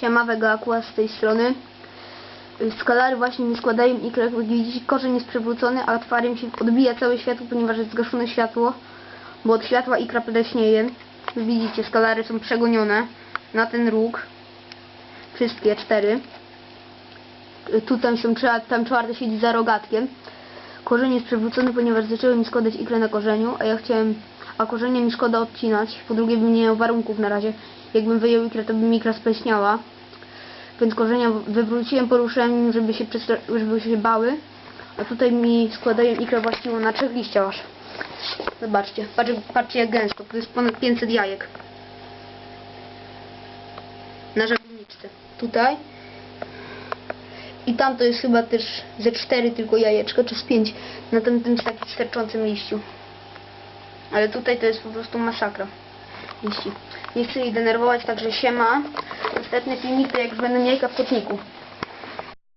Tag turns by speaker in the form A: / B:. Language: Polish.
A: Siema Vega Aqua z tej strony. Skalary właśnie mi składają i jak widzicie korzeń jest przewrócony, a akwarium się odbija całe światło, ponieważ jest zgaszone światło, bo od światła ikra pleśnieje. Widzicie, skalary są przegonione na ten róg. Wszystkie cztery. Są trzy, a tam czwarte siedzi za rogatkiem. Korzeń jest przewrócony, ponieważ zaczęły mi składać ikrę na korzeniu, a ja chciałem, a korzenie mi szkoda odcinać. Po drugie bym nie miał warunków na razie. Jakbym wyjął ikrę, to by mi ikra spleśniała. Więc korzenia wywróciłem, poruszyłem nim, żeby się, żeby się bały. A tutaj mi składają ikrę właściwą na trzech liściach aż. Zobaczcie, patrzcie, patrzcie jak gęsto, to jest ponad 500 jajek. Na żaglowniczce. Tutaj. I tam to jest chyba też ze cztery tylko jajeczka, czy z pięć na tym, tym takim sterczącym liściu. Ale tutaj to jest po prostu masakra liści. Nie chcę jej denerwować, także siema. Następny filmik to jak już będą jajka w kotniku.